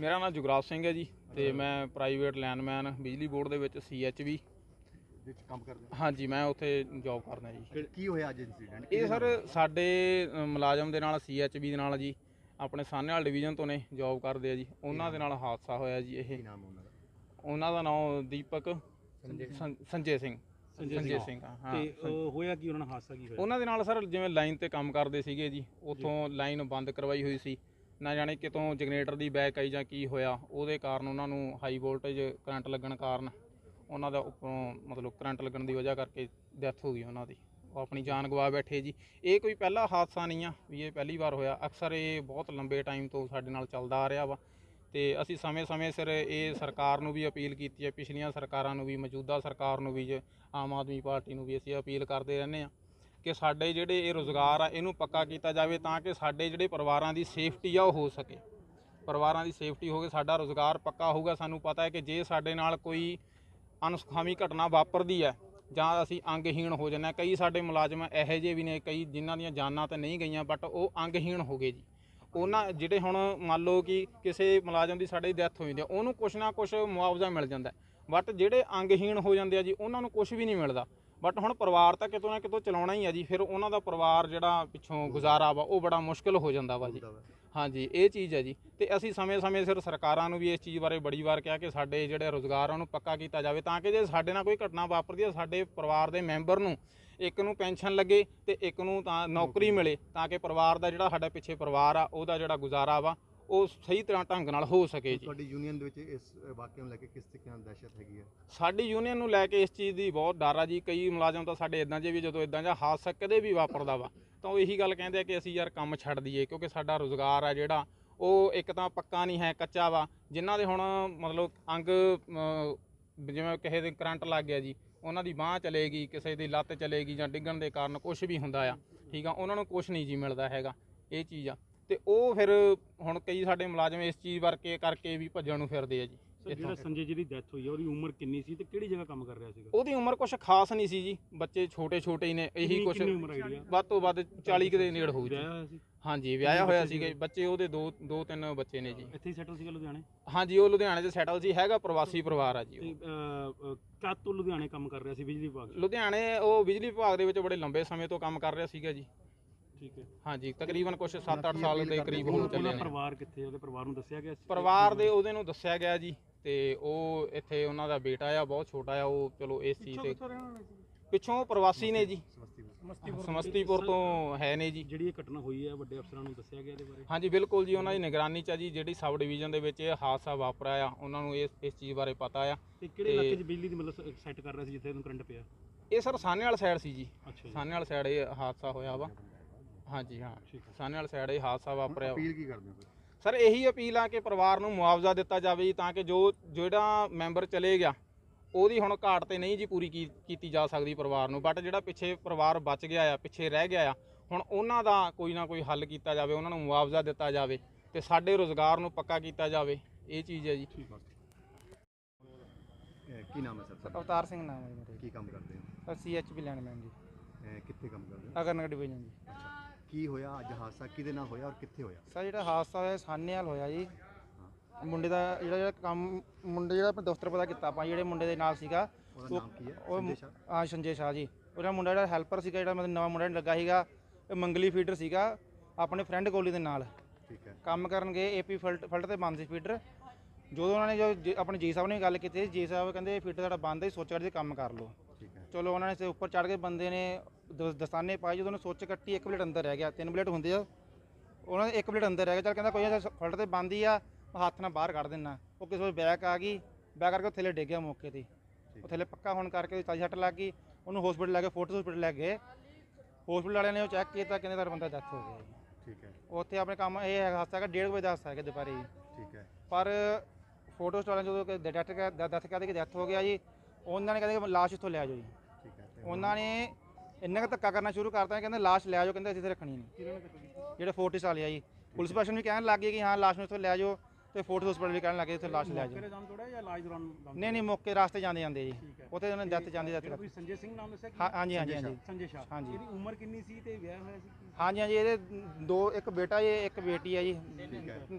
ਮੇਰਾ ਨਾਮ ਜੁਗਰਾਜ ਸਿੰਘ ਹੈ ਜੀ ਤੇ ਮੈਂ ਪ੍ਰਾਈਵੇਟ ਲਾਈਨਮੈਨ ਬਿਜਲੀ ਬੋਰਡ ਦੇ ਵਿੱਚ ਸੀਐਚਬੀ ਵਿੱਚ ਕੰਮ ਕਰਦੇ ਹਾਂਜੀ ਮੈਂ ਉੱਥੇ ਜੌਬ ਕਰਦਾ ਜੀ। ਹੋ ਕੀ ਹੋਇਆ ਅੱਜ ਇਨਸੀਡੈਂਟ ਇਹ ਸਰ ਸਾਡੇ ਅ, ਮੁਲਾਜ਼ਮ ਦੇ ਨਾਲ ਸੀਐਚਬੀ ਦੇ ਨਾਲ ਜੀ। ਆਪਣੇ ਸਾਹਨੇਵਾਲ ਡਿਵੀਜ਼ਨ ਤੋਂ ਨੇ ਜੌਬ ਕਰਦੇ ਆ ਜੀ। ਉਹਨਾਂ ਦੇ ਨਾਲ ਹਾਦਸਾ ਹੋਇਆ ਜੀ ਇਹ। ਨਾਮ ਉਹਨਾਂ ਦਾ? ਉਹਨਾਂ ਦਾ ਨਾਮ ਦੀਪਕ ਸੰ- ਸੰਜੇ ਸਿੰਘ। ਸੰਜੇ ਸਿੰਘ। ਹਾਂ। ਤੇ ਉਹ ਹੋਇਆ ਕੀ? ਉਹਨਾਂ ਨਾਲ ਹਾਦਸਾ ਕੀ ਹੋਇਆ? ਉਹਨਾਂ ਦੇ ਨਾਲ ਸਰ ਜਿਵੇਂ ਲਾਈਨ ਤੇ ਕੰਮ ਕਰਦੇ ਸੀਗੇ ਜੀ ਉੱਥੋਂ ਲਾਈਨ ਬੰਦ ਕਰਵਾਈ ਹੋਈ ਸੀ। ਨਾ ਜਾਣੇ ਕਿਤੋਂ ਜਨਰੇਟਰ ਦੀ ਬੈਕ ਆਈ ਜਾਂ ਕੀ ਹੋਇਆ, ਉਹਦੇ ਕਾਰਨ ਉਹਨਾਂ ਨੂੰ ਹਾਈ ਵੋਲਟੇਜ ਕਰੰਟ ਲੱਗਣ ਕਾਰਨ ਉਹਨਾਂ ਦਾ ਉੱਪਰੋਂ ਮਤਲਬ ਕਰੰਟ ਲੱਗਣ ਦੀ ਵਜ੍ਹਾ ਕਰਕੇ ਡੈਥ ਹੋ ਗਈ ਉਹਨਾਂ ਦੀ। ਉਹ ਆਪਣੀ ਜਾਨ ਗਵਾ ਬੈਠੇ ਜੀ। ਇਹ ਕੋਈ ਪਹਿਲਾ ਹਾਦਸਾ ਨਹੀਂ ਆ ਵੀ ਇਹ ਪਹਿਲੀ ਵਾਰ ਹੋਇਆ। ਅਕਸਰ ਇਹ ਬਹੁਤ ਲੰਬੇ ਟਾਈਮ ਤੋਂ ਸਾਡੇ ਨਾਲ ਚੱਲਦਾ ਆ ਰਿਹਾ ਵਾ ਤੇ ਅਸੀਂ ਸਮੇਂ-ਸਮੇਂ ਸਿਰ ਇਹ ਸਰਕਾਰ ਨੂੰ ਵੀ ਅਪੀਲ ਕੀਤੀ ਹੈ। ਪਿਛਲੀਆਂ ਸਰਕਾਰਾਂ ਨੂੰ ਵੀ, ਮੌਜੂਦਾ ਸਰਕਾਰ ਨੂੰ ਵੀ, ਜੇ ਆਮ ਆਦਮੀ ਪਾਰਟੀ ਨੂੰ ਵੀ ਅਸੀਂ ਅਪੀਲ ਕਰਦੇ ਰਹਿੰਦੇ ਆ ਕਿ ਸਾਡੇ ਜਿਹੜੇ ਇਹ ਰੋਜ਼ਗਾਰ ਆ, ਇਹਨੂੰ ਪੱਕਾ ਕੀਤਾ ਜਾਵੇ ਤਾਂ ਕਿ ਸਾਡੇ ਜਿਹੜੇ ਪਰਿਵਾਰਾਂ ਦੀ ਸੇਫਟੀ ਆ, ਉਹ ਹੋ ਸਕੇ। ਪਰਿਵਾਰਾਂ ਦੀ ਸੇਫਟੀ ਹੋਵੇ ਸਾਡਾ ਰੋਜ਼ਗਾਰ ਪੱਕਾ ਹੋਊਗਾ। ਸਾਨੂੰ ਪਤਾ ਹੈ ਕਿ ਜੇ ਸਾਡੇ ਨਾਲ ਕੋਈ ਅਨਸੁਖਾਵੀ ਘਟਨਾ ਵਾਪਰਦੀ ਹੈ ਜਾਂ ਅਸੀਂ ਅੰਗਹੀਣ ਹੋ ਜਾਂਦੇ ਹਾਂ, ਕਈ ਸਾਡੇ ਮੁਲਾਜ਼ਮ ਇਹੋ ਜਿਹੇ ਵੀ ਨੇ, ਕਈ ਜਿਨ੍ਹਾਂ ਦੀਆਂ ਜਾਨਾਂ ਤਾਂ ਨਹੀਂ ਗਈਆਂ ਬਟ ਉਹ ਅੰਗਹੀਣ ਹੋ ਗਏ ਜੀ। ਉਹਨਾਂ ਜਿਹੜੇ ਹੁਣ ਮੰਨ ਲਓ ਕਿ ਕਿਸੇ ਮੁਲਾਜ਼ਮ ਦੀ ਸਾਡੇ ਡੈਥ ਹੋ ਜਾਂਦੀ ਹੈ, ਉਹਨੂੰ ਕੁਛ ਨਾ ਕੁਛ ਮੁਆਵਜ਼ਾ ਮਿਲ ਜਾਂਦਾ ਬਟ ਜਿਹੜੇ ਅੰਗਹੀਣ ਹੋ ਜਾਂਦੇ ਆ ਜੀ, ਉਹਨਾਂ ਨੂੰ ਕੁਛ ਵੀ ਨਹੀਂ ਮਿਲਦਾ। ਬਟ ਹੁਣ ਪਰਿਵਾਰ ਤਾਂ ਕਿਤੋਂ ਨਾ ਕਿਤੋਂ ਚਲਾਉਣਾ ਹੀ ਆ ਜੀ ਫਿਰ ਉਹਨਾਂ ਦਾ ਪਰਿਵਾਰ ਜਿਹੜਾ ਪਿੱਛੋਂ ਗੁਜ਼ਾਰਾ ਵਾ ਉਹ ਬੜਾ ਮੁਸ਼ਕਲ ਹੋ ਜਾਂਦਾ ਵਾ ਜੀ। ਹਾਂਜੀ ਇਹ ਚੀਜ਼ ਹੈ ਜੀ। ਤੇ ਅਸੀਂ ਸਮੇਂ-ਸਮੇਂ ਸਿਰ ਸਰਕਾਰਾਂ ਨੂੰ ਵੀ ਇਸ ਚੀਜ਼ ਬਾਰੇ ਬੜੀ ਵਾਰ ਕਿਹਾ ਕਿ ਸਾਡੇ ਜਿਹੜੇ ਰੋਜ਼ਗਾਰ ਆ ਉਹਨੂੰ ਪੱਕਾ ਕੀਤਾ ਜਾਵੇ ਤਾਂ ਕਿ ਜੇ ਸਾਡੇ ਨਾਲ ਕੋਈ ਘਟਨਾ ਵਾਪਰਦੀ ਹੈ ਸਾਡੇ ਪਰਿਵਾਰ ਦੇ ਮੈਂਬਰ ਨੂੰ ਇੱਕ ਨੂੰ ਪੈਨਸ਼ਨ ਲੱਗੇ ਤੇ ਇੱਕ ਨੂੰ ਤਾਂ ਨੌਕਰੀ। ਮਿਲੇ ਤਾਂ ਕਿ ਪਰਿਵਾਰ ਦਾ ਜਿਹੜਾ ਸਾਡਾ ਪਿੱਛੇ ਪਰਿਵਾਰ ਆ ਉਹਦਾ ਜਿਹੜਾ ਗੁਜ਼ਾਰਾ ਵਾ ਉਹ ਸਹੀ ਤਰ੍ਹਾਂ ਢੰਗ ਨਾਲ ਹੋ ਸਕੇ ਜੀ। ਤੁਹਾਡੀ ਯੂਨੀਅਨ ਦੇ ਵਿੱਚ ਇਸ ਵਾਕਿਆ ਨੂੰ ਲੈ ਕੇ ਕਿਸ ਤਰੀਕੇ ਨਾਲ ਦਹਿਸ਼ਤ ਹੈਗੀ ਹੈ? ਸਾਡੀ ਯੂਨੀਅਨ ਨੂੰ ਲੈ ਕੇ ਇਸ ਚੀਜ਼ ਦੀ ਬਹੁਤ ਡਰ ਆ ਜੀ। ਕਈ ਮੁਲਾਜ਼ਮ ਤਾਂ ਸਾਡੇ ਇਦਾਂ ਜੇ ਵੀ ਜਦੋਂ ਇਦਾਂ ਜਾਂ ਹਾਦਸਾ ਕਦੇ ਵੀ ਵਾਪਰਦਾ ਵਾ ਤਾਂ ਉਹ ਇਹੀ ਗੱਲ ਕਹਿੰਦੇ ਆ ਕਿ ਅਸੀਂ ਯਾਰ ਕੰਮ ਛੱਡ ਦਈਏ ਕਿਉਂਕਿ ਸਾਡਾ ਰੋਜ਼ਗਾਰ ਆ ਜਿਹੜਾ ਉਹ ਇੱਕ ਤਾਂ ਪੱਕਾ ਨਹੀਂ ਹੈ ਕੱਚਾ ਵਾ। ਜਿਨ੍ਹਾਂ ਦੇ ਹੁਣ ਮਤਲਬ ਅੰਗ ਜਿਵੇਂ ਕਿਸੇ ਦੇ ਕਰੰਟ ਲੱਗ ਗਿਆ ਜੀ ਉਹਨਾਂ ਦੀ ਬਾਹ ਚਲੇਗੀ ਕਿਸੇ ਦੀ ਲੱਤ ਚਲੇਗੀ ਜਾਂ ਡਿੱਗਣ ਦੇ ਕਾਰਨ ਕੁਝ ਵੀ ਹੁੰਦਾ ਆ ਠੀਕ ਆ? ਉਹਨਾਂ ਨੂੰ ਕੁਝ ਨਹੀਂ ਜੀ ਮਿਲਦਾ ਹੈਗਾ ਇਹ ਚੀਜ਼ ਆ। ਤੇ ਉਹ ਫਿਰ ਹੁਣ ਕਈ ਸਾਡੇ ਮੁਲਾਜ਼ਮ ਇਸ ਚੀਜ਼ ਵਰਕੇ ਕਰਕੇ ਵੀ ਭੱਜਣ ਨੂੰ ਫਿਰਦੇ ਆ ਜੀ ਸਰ ਜਿਹੜਾ ਸੰਜੇ ਜੀ ਦੀ ਡੈਥ ਹੋਈ ਹੈ ਉਹਦੀ ਉਮਰ ਕਿੰਨੀ ਸੀ ਤੇ ਕਿਹੜੀ ਜਗ੍ਹਾ ਕੰਮ ਕਰ ਰਿਹਾ ਸੀਗਾ? ਉਹਦੀ ਉਮਰ ਕੁਛ ਖਾਸ ਨਹੀਂ ਸੀ ਜੀ ਬੱਚੇ ਛੋਟੇ ਛੋਟੇ ਹੀ ਨੇ ਇਹੀ ਕਿੰਨੀ ਉਮਰ ਆਈਡੀਆ ਵੱਧ ਤੋਂ ਵੱਧ 40 ਕੁ ਦੇ ਨੇੜ ਹੋਊ ਜੀ। ਵਿਆਹਿਆ ਹੋਇਆ ਸੀ? ਹਾਂਜੀ ਵਿਆਹਿਆ ਹੋਇਆ ਸੀਗਾ ਬੱਚੇ ਉਹਦੇ ਦੋ ਦੋ ਤਿੰਨ ਬੱਚੇ ਨੇ ਜੀ। ਇੱਥੇ ਹੀ ਸੈਟਲ ਸੀਗਾ ਲੁਧਿਆਣੇ? ਹਾਂਜੀ ਉਹ ਲੁਧਿਆਣੇ 'ਚ ਸੈਟਲ ਸੀ ਹੈਗਾ ਪ੍ਰਵਾਸੀ ਪਰਿਵਾਰ ਆ ਜੀ ਉਹ। ਤੇ ਅਹ, ਅਹ, ਕਦ ਤੋਂ ਲੁਧਿਆਣੇ ਕੰਮ ਕਰ ਰਿਹਾ ਸੀ ਬਿਜਲੀ ਵਿਭਾਗ 'ਚ? ਲੁਧਿਆਣੇ ਉਹ ਬਿਜਲੀ ਵਿਭਾਗ ਦੇ ਵਿੱਚ ਬੜੇ ਲੰਬੇ ਸਮੇਂ ਤੋਂ ਕੰਮ ਕਰ ਰਿਹਾ ਸੀਗਾ ਜੀ। ਠੀਕ ਹੈ। ਹਾਂਜੀ ਤਕਰੀਬਨ ਕੁਛ 7-8 ਸਾਲ ਦੇ ਕਰੀਬ ਹੋ? ਚੱਲੇ ਨੇ। ਪਰਿਵਾਰ ਕਿੱਥੇ? ਉਹਦੇ ਪਰਿਵਾਰ ਨੂੰ ਦੱਸਿਆ ਗਿਆ? ਪਰਿਵਾਰ ਦੇ ਉਹਦੇ ਨੂੰ ਦੱਸਿਆ ਗਿਆ ਜੀ ਤੇ ਉਹ ਇੱਥੇ ਉਹਨਾਂ ਦਾ ਬੇਟਾ ਆ ਬਹੁਤ ਛੋਟਾ ਆ ਉਹ ਚਲੋ ਇਸ ਚੀਜ਼ ਤੇ ਪਿੱਛੋਂ ਪ੍ਰਵਾਸੀ ਨੇ ਜੀ। ਸਮਸਤੀਪੁਰ। ਤੋਂ ਹੈ ਨੇ ਜੀ। ਜਿਹੜੀ ਇਹ ਘਟਨਾ ਹੋਈ ਹੈ ਵੱਡੇ ਅਫਸਰਾਂ ਨੂੰ ਦੱਸਿਆ ਗਿਆ ਇਹਦੇ ਬਾਰੇ? ਹਾਂਜੀ ਬਿਲਕੁਲ ਜੀ ਉਹਨਾਂ ਦੀ ਨਿਗਰਾਨੀ ਚ ਆ ਜੀ ਜਿਹੜੀ ਸਬ ਡਿਵੀਜ਼ਨ ਦੇ ਵਿੱਚ ਇਹ ਹਾਦਸਾ ਵਾਪਰਿਆ ਆ ਉਹਨਾਂ ਨੂੰ ਇਸ ਇਸ ਚੀਜ਼ ਬਾਰੇ ਪਤਾ ਆ। ਤੇ ਕਿਹੜੇ ਇਲਾਕੇ 'ਚ ਬਿਜਲੀ ਦੀ ਮਤਲਬ ਸੈੱਟ ਕਰ ਰਿਹਾ ਸੀ ਜਿੱਥੇ ਇਹਨੂੰ ਕਰੰਟ ਪਿਆ? ਇਹ ਸਰ ਸਾਹਨੇ ਵਾਲਾ ਸਾਈਡ ਸੀ ਜੀ। ਸਾਹਨੇ ਵਾਲਾ ਸਾਈਡ ਇਹ ਹਾਦਸਾ ਹੋਇਆ ਵਾ। ਹਾਂਜੀ ਹਾਂ ਠੀਕ ਹੈ। ਸਾਹਨੇ ਵਾਲਾ ਸਾਈਡ ਇਹ ਹਾਦਸਾ ਵਾਪਰਿਆ। ਅਪੀਲ ਕੀ ਕਰਦੇ ਹੋ ਫਿਰ? ਸਰ ਇਹੀ ਅਪੀਲ ਆ ਕਿ ਪਰਿਵਾਰ ਨੂੰ ਮੁਆਵਜ਼ਾ ਦਿੱਤਾ ਜਾਵੇ ਜੀ ਤਾਂ ਕਿ ਜੋ ਜਿਹੜਾ ਮੈਂਬਰ ਚਲੇ ਗਿਆ ਉਹਦੀ ਹੁਣ ਘਾਟ ਤੇ ਨਹੀਂ ਜੀ ਪੂਰੀ ਕੀ- ਕੀਤੀ ਜਾ ਸਕਦੀ ਪਰਿਵਾਰ ਨੂੰ। ਬਟ ਜਿਹੜਾ ਪਿੱਛੇ ਪਰਿਵਾਰ ਬਚ ਗਿਆ ਆ ਪਿੱਛੇ ਰਹਿ ਗਿਆ ਆ ਹੁਣ ਉਹਨਾਂ ਦਾ ਕੋਈ ਨਾ ਕੋਈ ਹੱਲ ਕੀਤਾ ਜਾਵੇ ਉਹਨਾਂ ਨੂੰ ਮੁਆਵਜ਼ਾ ਦਿੱਤਾ ਜਾਵੇ ਤੇ ਸਾਡੇ ਰੋਜ਼ਗਾਰ ਨੂੰ ਪੱਕਾ ਕੀਤਾ ਜਾਵੇ। ਇਹ ਚੀਜ਼ ਹੈ ਜੀ। ਠੀਕ ਹੈ ਅਹ ਕੀ ਨਾਮ ਹੈ ਸਰ? ਤੁਹਾਡਾ? ਅਵਤਾਰ ਸਿੰਘ ਨਾਮ ਹੈ ਜੀ ਮੇਰਾ। ਕੀ ਕੰਮ ਕਰਦੇ ਹੋ? ਜੀ ਸੀਐਚਪੀ ਲੈਂਡਮੈਨ ਜੀ। ਅਹ ਕਿੱਥੇ ਕੰਮ ਕਰਦੇ ਹੋ? ਅਗਰਨਗਰ ਡਿਵੀਜ਼ਨ ਜੀ। ਅੱਛਾ ਕੀ ਹੋਇਆ? ਅੱਜ ਹਾਦਸਾ ਕਿਹਦੇ ਨਾਲ ਹੋਇਆ ਔਰ ਕਿੱਥੇ ਹੋਇਆ? ਸਰ ਜਿਹੜਾ ਹਾਦਸਾ ਹੋਇਆ ਸਾਨੇਵਾਲ ਹੋਇਆ ਜੀ। ਮੁੰਡੇ ਦਾ ਜਿਹੜਾ ਜਿਹੜਾ ਕੰਮ ਮੁੰਡੇ ਜਿਹੜਾ ਆਪਾਂ ਦਫ਼ਤਰ ਪਤਾ ਕੀਤਾ ਆਪਾਂ ਜਿਹੜੇ ਮੁੰਡੇ ਦੇ ਨਾਲ ਸੀਗਾ ਉਹਦਾ ਨਾਮ ਕੀ ਹੈ? ਉਹ? ਹਾਂ ਸੰਜੇ ਸ਼ਾਹ ਜੀ। ਉਹਦਾ ਮੁੰਡਾ ਜਿਹੜਾ ਹੈਲਪਰ ਸੀਗਾ ਜਿਹੜਾ ਮਤਲਬ ਨਵਾਂ ਮੁੰਡਾ ਲੱਗਾ ਸੀਗਾ ਇਹ ਮੰਗਲੀ ਫੀਡਰ ਸੀਗਾ ਆਪਣੇ ਫਰੈਂਡ ਗੋਲੀ ਦੇ ਨਾਲ। ਠੀਕ ਹੈ। ਕੰਮ ਕਰਨ ਗਏ ਏਪੀ ਫਲਟ ਫਲਟ ਤੇ ਬੰਦ ਸੀ ਫੀਡਰ। ਜਦੋਂ ਉਹਨਾਂ ਨੇ ਜੋ ਜੀ- ਆਪਣੇ ਜੀ ਸਾਹਿਬ ਨੇ ਗੱਲ ਕੀਤੀ ਜੀ ਸਾਹਿਬ ਕਹਿੰਦੇ ਫੀਡਰ ਸਾਡਾ ਬੰਦ ਹੈ ਸੋਚ ਕਰਦੇ ਕੰਮ ਕਰ ਲਓ। ਚਲੋ ਉਹਨਾਂ ਨੇ ਸੇ ਉੱਪਰ ਚੜ ਕੇ ਬੰਦੇ ਨੇ ਦ- ਦਸਤਾਨੇ ਪਾਏ ਜਦੋਂ ਉਹਨੇ ਸੁੱਚ ਕੱਟੀ ਇੱਕ ਪਲੇਟ ਅੰਦਰ ਰਹਿ ਗਿਆ ਤਿੰਨ ਪਲੇਟ ਹੁੰਦੇ ਆ। ਉਹਨਾਂ ਦੇ ਇੱਕ ਪਲੇਟ ਅੰਦਰ ਰਹਿ ਗਿਆ ਚਲ ਕਹਿੰਦਾ ਕੋਈ ਨਾ ਫਲਟ ਤੇ ਬੰਦ ਹੀ ਆ ਮੈਂ ਹੱਥ ਨਾਲ ਬਾਹਰ ਕੱਢ ਦਿੰਨਾ। ਉਹ ਕਿਸੇ ਵੇਲੇ ਬੈਕ ਆ ਗਈ ਬੈਕ ਕਰਕੇ ਉਹ ਥੱਲੇ ਡਿੱਗ ਗਿਆ ਮੌਕੇ ਤੇ। ਹੀ। ਉਹ ਥੱਲੇ ਪੱਕਾ ਹੋਣ ਕਰਕੇ ਚਾਲੀ ਸੱਟ ਲੱਗ ਗਈ ਉਹਨੂੰ ਹਸਪੀਟਲ ਲੈ ਕੇ ਫੋਰਟ ਹਸਪੀਟਲ ਲੈ ਗਏ। ਹਸਪੀਟਲ ਵਾਲਿਆਂ ਨੇ ਉਹ ਚੈੱਕ ਕੀਤਾ ਕਹਿੰਦੇ ਤੁਹਾਡਾ ਬੰਦਾ ਡੈਥ ਹੋ ਗਿਆ ਜੀ। ਠੀਕ ਹੈ। ਉੱਥੇ ਆਪਣੇ ਕੰਮ ਇਹ ਹੈਗਾ ਹਾਦਸਾ ਹੈਗਾ 1:30 ਵਜੇ ਦਾ ਹਾਦਸਾ ਹੈਗਾ ਦੁਪਹਿਰੇ ਜੀ। ਠੀਕ ਹੈ। ਪਰ ਫੋਟੋ ਸਟਾਲਾਂ ਜਦੋਂ ਡੈਥ ਡੈਥ ਕਹਿੰਦੇ ਕਿ ਡੈਥ ਹੋ ਗਿਆ ਜੀ ਉਹਨਾਂ ਨੇ ਕਹਿੰਦੇ ਕਿ ਲਾਸ਼ ਇੱਥੋਂ ਲੈ ਜਾਓ ਜੀ। ਹੈ ਉਹਨਾਂ ਨੇ ਇੰਨਾ ਕੁ ਧੱਕਾ ਕਰਨਾ ਸ਼ੁਰੂ ਕਰਤਾ ਕਹਿੰਦੇ ਲਾਸ਼ ਲੈ ਜਾਓ, ਕਹਿੰਦੇ ਅਸੀਂ ਇੱਥੇ ਰੱਖਣੀ ਨਹੀਂ। ਜਿਹੜੇ ਫੋਰਟਿਸ ਵਾਲੇ ਆ ਜੀ। ਪੁਲਿਸ ਪ੍ਰਸ਼ਾਸਨ ਵੀ ਕਹਿਣ ਲੱਗ ਗਏ ਕਿ ਹਾਂ, ਲਾਸ਼ ਨੂੰ ਇੱਥੋਂ ਲੈ ਜਾਓ। ਤੇ ਫੋਰਟ ਹਸਪੀਟਲ ਵੀ ਕਹਿਣ ਲੱਗੇ ਇੱਥੇ ਲਾਸ਼ ਲੈ ਜਾਓ ਤੇ ਦਮ ਤੋੜਿਆ ਜਾਂ ਇਲਾਜ ਦੌਰਾਨ ਦਮ ਨਹੀਂ ਨਹੀਂ ਮੌਕੇ ਰਾਸਤੇ ਜਾਂਦੇ ਜਾਂਦੇ ਜੀ। ਠੀਕ ਹੈ। ਉੱਥੇ ਉਹਨਾਂ ਡੈਥ ਜਾਂਦੀ ਡੈਥ ਕੋਈ ਸੰਜੇ ਸਿੰਘ ਨਾਮ ਦੱਸਿਆ ਕੀ? ਹਾਂ ਹਾਂਜੀ ਹਾਂਜੀ ਹਾਂਜੀ। ਸੰਜੇ ਸ਼ਾਹ। ਹਾਂਜੀ। ਇਹਦੀ ਉਮਰ ਕਿੰਨੀ ਸੀ ਤੇ ਵਿਆਹ ਹੋਇਆ ਸੀ? ਕੀ? ਹਾਂਜੀ ਹਾਂਜੀ ਇਹਦੇ ਦੋ ਇੱਕ ਬੇਟਾ ਜੀ ਇੱਕ ਬੇਟੀ ਹੈ ਜੀ।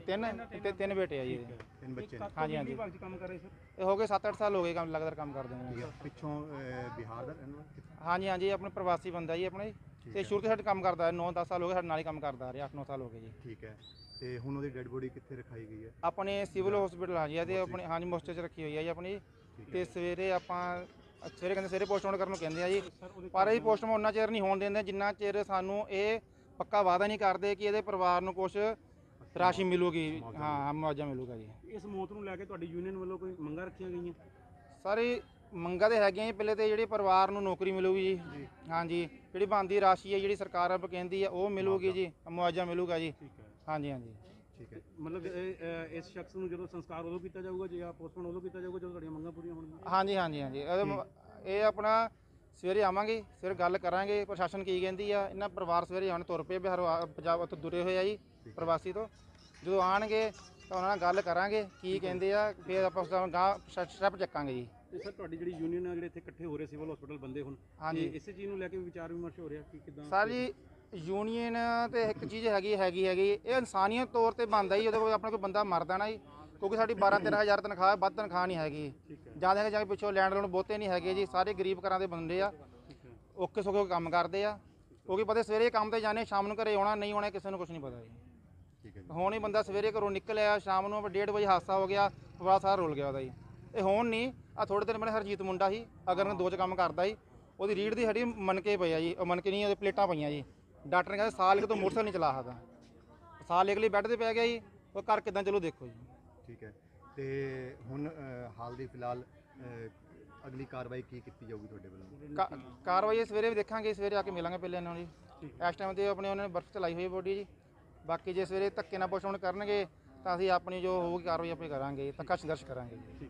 ਤਿੰਨ ਤੇ ਤਿੰਨ ਬੇਟੇ ਆ ਜੀ ਇਹਦੇ। ਤਿੰਨ ਬੱਚੇ ਨੇ। ਹਾਂਜੀ, ਹਾਂਜੀ। ਵਿਭਾਗ 'ਚ ਕੰਮ ਕਰ ਰਹੇ ਸਰ ਇਹ ਹੋ ਗਏ 7-8 ਸਾਲ ਹੋ ਗਏ ਕੰਮ ਲਗਾਤਾਰ ਕੰਮ ਕਰਦੇ ਠੀਕ ਨੇ ਹੈ ਪਿੱਛੋਂ ਅਹ, ਬਿਹਾਰ ਦਾ ਰਹਿਣ ਵਾਲਾ ਕਿੱਥੋਂ? ਹਾਂਜੀ ਹਾਂਜੀ ਇਹ ਆਪਣੇ ਪ੍ਰਵਾਸੀ ਬੰਦਾ ਜੀ ਆਪਣੇ ਤੇ ਸ਼ੁਰੂ ਤੋਂ ਸਾਡੇ ਕੰਮ ਕਰਦਾ ਹੈ 9-10 ਸਾਲ ਹੋ ਗਏ ਸਾਡੇ ਨਾਲ ਹੀ ਕੰਮ ਕਰਦਾ ਆ ਰਿਹਾ 8-9 ਸਾਲ ਹੋ ਗਏ ਜੀ। ਠੀਕ ਹੈ। ਤੇ ਹੁਣ ਉਹਦੀ ਡੈੱਡ ਬੋਡੀ ਕਿੱਥੇ ਰਖਾਈ ਗਈ ਹੈ? ਆਪਣੇ ਸਿਵਲ ਹਸਪੀਟਲ ਆ ਜੀ ਇਹਦੇ ਆਪਣੇ ਹਾਂਜੀ ਮੋਸਟਰ 'ਚ ਰੱਖੀ ਹੋਈ ਆ ਜੀ ਆਪਣੀ। ਤੇ ਸਵੇਰੇ ਆਪਾਂ ਸਵੇਰੇ ਕਹਿੰਦੇ ਸਵੇਰੇ ਪੋਸਟਮਾਰਟਮ ਕਰਨ ਨੂੰ ਕਹਿੰਦੇ ਆ ਜੀ। ਪਰ ਇਹ ਪੋਸਟਮਾਰਟਮ ਉਹਨਾਂ ਚਿਰ ਨਹੀਂ ਹੋਣ ਦਿੰਦੇ ਜਿੰਨਾ ਚਿਰ ਸਾਨੂੰ ਇਹ ਪੱਕਾ ਵਾਅਦਾ ਨਹੀਂ ਕਰਦੇ ਕਿ ਇਹਦੇ ਪਰਿਵਾਰ ਨੂੰ ਕੁਝ ਰਾਸ਼ੀ ਮਿਲੂਗੀ। ਹਾਂ ਮੁਆਵਜ਼ਾ ਮਿਲੂਗਾ ਜੀ। ਇਸ ਮੌਤ ਨੂੰ ਲੈ ਕੇ ਤੁਹਾਡੀ ਯੂਨੀਅਨ ਵੱਲੋਂ ਕੋਈ ਮੰਗਾਂ ਰੱਖੀਆਂ ਗਈਆਂ? ਸਾਰੇ ਮੰਗਾਂ ਤੇ ਹੈਗੀਆਂ ਜੀ। ਪਹਿਲੇ ਤੇ ਜਿਹੜੇ ਪਰਿਵਾਰ ਨੂੰ ਨੌਕਰੀ ਮਿਲੂਗੀ ਜੀ। ਹਾਂਜੀ ਜਿਹੜੀ ਬਣਦੀ ਰਾਸ਼ੀ ਹੈ ਜਿਹੜੀ ਸਰਕਾਰ ਆਪ ਕਹਿੰਦੀ ਹੈ ਉਹ ਮਿਲੂਗੀ ਜੀ ਮੁਆਵਜ਼ਾ ਮਿਲੂਗਾ ਜੀ। ਹੈ। ਹਾਂਜੀ ਹਾਂਜੀ। ਠੀਕ ਹੈ। ਮਤਲਬ ਇਹ, ਅਹ, ਇਸ ਸ਼ਖਸ ਨੂੰ ਜਦੋਂ ਸੰਸਕਾਰ ਉਦੋਂ ਕੀਤਾ ਜਾਊਗਾ ਜਾਂ ਪੋਸਟਮਾਰਟਮ ਉਦੋਂ ਕੀਤਾ ਜਾਊਗਾ ਜਦੋਂ ਤੁਹਾਡੀਆਂ ਮੰਗਾਂ ਪੂਰੀਆਂ ਹੋਣਗੀਆਂ? ਹਾਂਜੀ ਹਾਂਜੀ ਹਾਂਜੀ। ਇਹਦੇ ਮ- ਇਹ ਆਪਣਾ ਸਵੇਰੇ ਆਵਾਂਗੇ ਫਿਰ ਗੱਲ ਕਰਾਂਗੇ ਪ੍ਰਸ਼ਾਸਨ ਕੀ ਕਹਿੰਦੀ ਆ ਇਹਨਾਂ ਪਰਿਵਾਰ ਸਵੇਰੇ ਆਉਣ ਤੁਰ ਪਏ ਬਿਹਾਰ ਆ- ਪੰਜਾਬ ਤੋਂ ਦੁਰੇ ਹੋਏ ਆ ਜੀ ਪ੍ਰਵਾਸੀ ਤੋਂ। ਜਦੋਂ ਆਣਗੇ ਤਾਂ ਉਹਨਾਂ ਨਾਲ ਗੱਲ ਕਰਾਂਗੇ ਕੀ ਕਹਿੰਦੇ ਆ ਫਿਰ ਆਪਾਂ ਉਸ ਦਾ ਗਾਂ ਸਟੈਪ ਚੱਕਾਂਗੇ ਜੀ। ਤੇ ਸਰ ਤੁਹਾਡੀ ਜਿਹੜੀ ਯੂਨੀਅਨ ਆ ਜਿਹੜੇ ਇੱਥੇ ਇਕੱਠੇ ਹੋ ਰਹੇ ਸਿਵਲ ਹਸਪੀਟਲ ਬੰਦੇ ਹੁਣ ਹਾਂਜੀ। ਤੇ ਇਸੇ ਚੀਜ਼ ਨੂੰ ਲੈ ਕੇ ਵੀ ਵਿਚਾਰ ਵਿਮਰਸ਼ ਹੋ ਰਿਹਾ ਕਿ ਕਿਦਾਂ? ਸਾਰੀ ਯੂਨੀਅਨ ਤੇ ਇੱਕ ਚੀਜ਼ ਹੈਗੀ ਹੈਗੀ ਹੈਗੀ। ਇਹ ਇਨਸਾਨੀਅਤ ਤੌਰ ਤੇ ਬਣਦਾ ਹੀ ਜਦੋਂ ਕੋਈ ਆਪਣਾ ਕੋਈ ਬੰਦਾ ਮਰਦਾ ਨਾ ਜੀ। ਕਿਉਂਕਿ ਸਾਡੀ 12 13000 ਤਨਖਾਹ ਹੈ, ਵੱਧ ਤਨਖਾਹ ਨਹੀਂ ਹੈਗੀ। ਜ਼ਿਆਦਾ ਜਾ ਕੇ ਪਿੱਛੋਂ ਲੈਂਡ ਲੋਨ ਬਹੁਤੇ ਨਹੀਂ ਹੈਗੇ ਜੀ। ਸਾਰੇ ਗਰੀਬ ਘਰਾਂ ਦੇ ਬੰਦੇ ਆ। ਔਖੇ ਸੌਖੇ ਕੰਮ ਕਰਦੇ ਆ। ਕਿਉਂਕਿ ਪਤਾ ਸਵੇਰੇ ਕੰਮ ਤੇ ਜਾਣੇ ਸ਼ਾਮ ਨੂੰ ਘਰੇ ਆਉਣਾ ਨਹੀਂ ਆਉਣਾ ਕਿਸੇ ਨੂੰ ਕੁਝ ਨਹੀਂ ਪਤਾ ਜੀ। ਠੀਕ ਹੈ ਜੀ। ਹੁਣ ਹੀ ਬੰਦਾ ਸਵੇਰੇ ਘਰੋਂ ਨਿਕਲਿਆ ਸ਼ਾਮ ਨੂੰ 1:30 ਵਜੇ ਹਾਦਸਾ ਹੋ ਗਿਆ ਬੜਾ ਸਾਰਾ ਰੁਲ ਗਿਆ ਉਹਦਾ ਜੀ। ਇਹ ਹੁਣ ਨਹੀਂ ਆ ਥੋੜੇ ਦਿਨ ਪਹਿਲੇ ਹਰਜੀਤ ਮੁੰਡਾ ਸੀ ਅਗਰ ਨੇ ਦੋ ਚ ਕੰਮ ਕਰਦਾ ਸੀ ਉਹਦੀ ਰੀੜ ਦੀ ਹੱਡੀ ਮਨਕੇ ਪਈ ਆ ਜੀ ਉਹ ਮਨਕੇ ਨਹੀਂ ਉਹਦੇ ਪਲੇਟਾਂ ਪਈਆਂ ਜੀ। ਡਾਕਟਰ ਨੇ ਕਹਿੰਦਾ ਸਾਲ ਇੱਕ ਤੋਂ ਮੋਟਰਸਾਈਕਲ ਨਹੀਂ ਚਲਾ ਸਕਦਾ। ਸਾਲ ਇੱਕ ਲਈ ਬੈੱਡ ਤੇ ਪੈ ਗਿਆ ਜੀ ਉਹ ਕਰ ਕਿਦਾਂ ਚਲੋ ਦੇਖੋ ਜੀ। ਠੀਕ ਹੈ। ਤੇ ਹੁਣ ਹਾਲ ਦੀ ਫਿਲਹਾਲ ਅਗਲੀ ਕਾਰਵਾਈ ਕੀ ਕੀਤੀ ਜਾਊਗੀ ਤੁਹਾਡੇ ਵੱਲੋਂ? ਕਾ- ਕਾਰਵਾਈ ਸਵੇਰੇ ਵੀ ਦੇਖਾਂਗੇ ਸਵੇਰੇ ਆ ਕੇ ਮਿਲਾਂਗੇ ਪਹਿਲੇ ਇਹਨਾਂ ਨੂੰ ਜੀ। ਇਸ ਟਾਈਮ ਤੇ ਆਪਣੇ ਉਹਨਾਂ ਨੇ ਬਰਫ਼ ਚਲਾਈ ਹੋਈ ਬੋਡੀ ਜੀ। ਬਾਕੀ ਜੇ ਸਵੇਰੇ ਧੱਕੇ ਨਾਲ ਪੋਸਟਮਾਰਟਮ ਕਰਨਗੇ ਤਾਂ ਅਸੀਂ ਆਪਣੀ ਜੋ ਹੋਊਗੀ ਕਾਰਵਾਈ ਆਪਣੀ ਕਰਾਂਗੇ ਧੱਕਾ ਸੰਘਰਸ਼ ਕਰਾਂਗੇ ਜੀ।